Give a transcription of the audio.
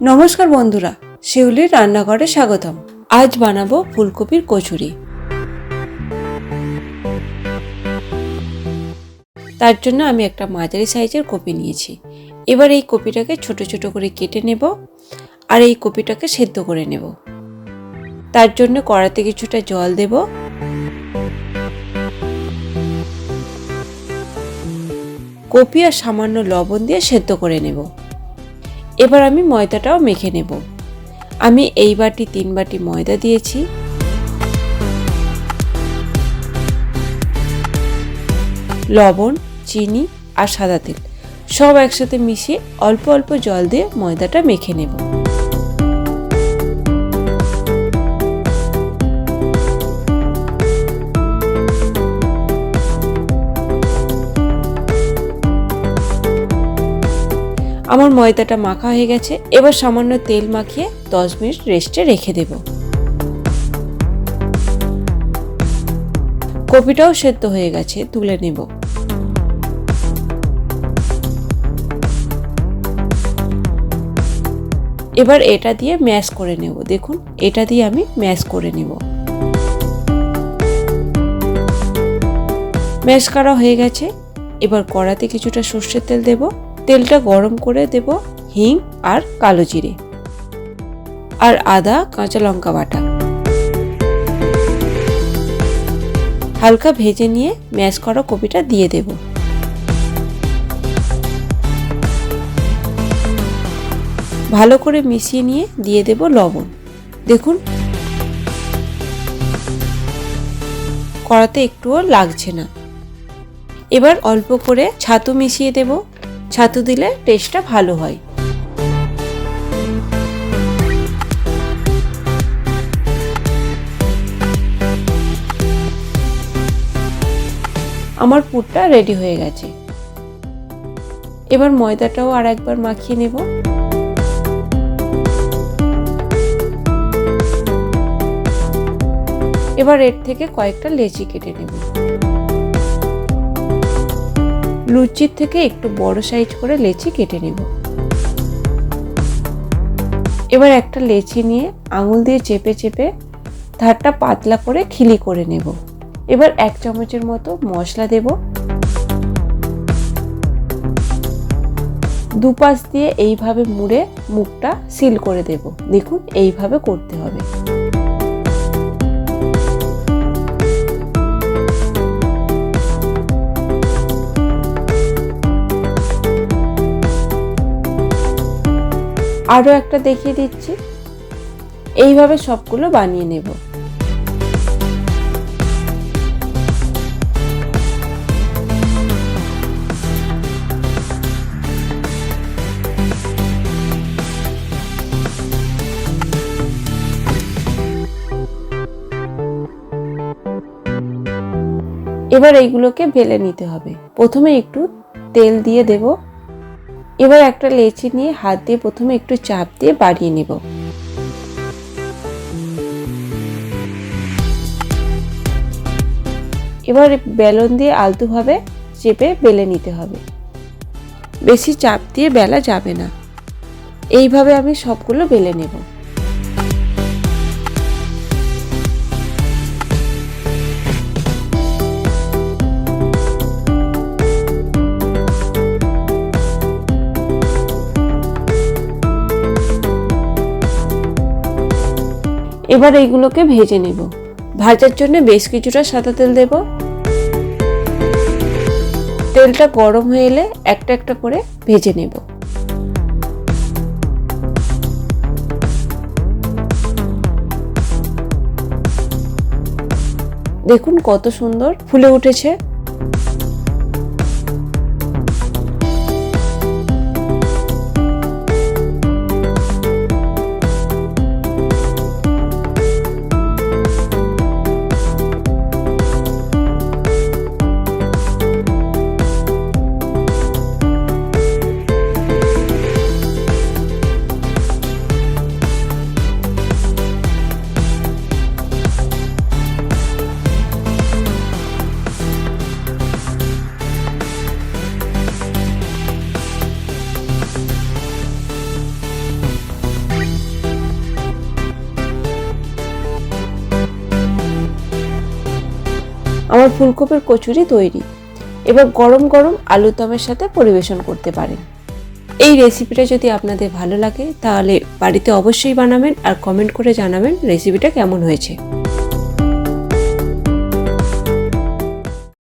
নমস্কার বন্ধুরা, শিউলির রান্নাঘরে স্বাগতম। আজ বানাবো ফুলকপির কচুরি। তার জন্য আমি একটা মাঝারি সাইজের কপি নিয়েছি। এবার এই কপিটাকে ছোট ছোট করে কেটে নেব আর এই কপিটাকে সেদ্ধ করে নেব। তার জন্য কড়াতে কিছুটা জল দেব। কপি আর সামান্য লবণ দিয়ে সেদ্ধ করে নেব। এবার আমি ময়দাটাও মেখে নেব। আমি এই বাটি, তিন বাটি ময়দা দিয়েছি। লবণ, চিনি আর সাদা তেল সব একসাথে মিশিয়ে অল্প অল্প জল দিয়ে ময়দাটা মেখে নেব। আমার ময়দাটা মাখা হয়ে গেছে, এবার সামান্য তেল মাখিয়ে দশ মিনিট রেস্টে রেখে দেব। কপিটাও সেদ্ধ হয়ে গেছে, তুলে নেব। এবার এটা দিয়ে ম্যাশ করে নেব, দেখুন, এটা দিয়ে আমি ম্যাশ করে নেব। ম্যাশ করা হয়ে গেছে, এবার কড়াতে কিছুটা সর্ষের তেল দেব। তেলটা গরম করে দেব হিং আর কালো জিরে আর আদা, কাঁচা লঙ্কা বাটা। হালকা ভেজে নিয়ে ম্যাশ করা কপিটা দিয়ে দেব। ভালো করে মিশিয়ে নিয়ে দিয়ে দেব লবণ। দেখুন, কড়াতে একটুও লাগছে না। এবার অল্প করে ছাতু মিশিয়ে দেব। ছাতু দিলে টেস্টটা ভালো হয়। আমার পুরটা রেডি হয়ে গেছে। এবার ময়দাটাও আর একবার মাখিয়ে নেব। এবার এর থেকে কয়েকটা লেচি কেটে নেব। লুচির থেকে একটু বড় সাইজ করে লেচি কেটে নেব। এবার একটা লেচি নিয়ে আঙুল দিয়ে চেপে চেপে ধারটা পাতলা করে খিলি করে নেব। এবার এক চামচের মতো মশলা দেব। দুপাশ দিয়ে এইভাবে মুড়ে মুখটা সিল করে দেব। দেখুন, এইভাবে করতে হবে। আরও একটা দেখিয়ে দিচ্ছি। এইভাবে সবগুলো বানিয়ে নেব। এবার এইগুলোকে বেলে নিতে হবে। প্রথমে একটু তেল দিয়ে দেব। এবার একটা লেচি নিয়ে হাত দিয়ে প্রথমে একটু চাপ দিয়ে বাড়িয়ে নেব। এবার বেলন দিয়ে আলতুভাবে চেপে বেলে নিতে হবে। বেশি চাপ দিয়ে বেলা যাবে না। এইভাবে আমি সবগুলো বেলে নেব। এবার এইগুলোকে ভেজে নেব। ভাজার জন্য বেশ কিছুটা সাদা তেল দেব। তেলটা গরম হয়ে এলে একটা একটা করে ভেজে নেব। দেখুন কত সুন্দর ফুলে উঠেছে। আমার ফুলকপির কচুরি তৈরি। এবার গরম গরম আলুর দমের সাথে পরিবেশন করতে পারেন। এই রেসিপিটা যদি আপনাদের ভালো লাগে, তাহলে বাড়িতে অবশ্যই বানাবেন আর কমেন্ট করে জানাবেন রেসিপিটা কেমন হয়েছে।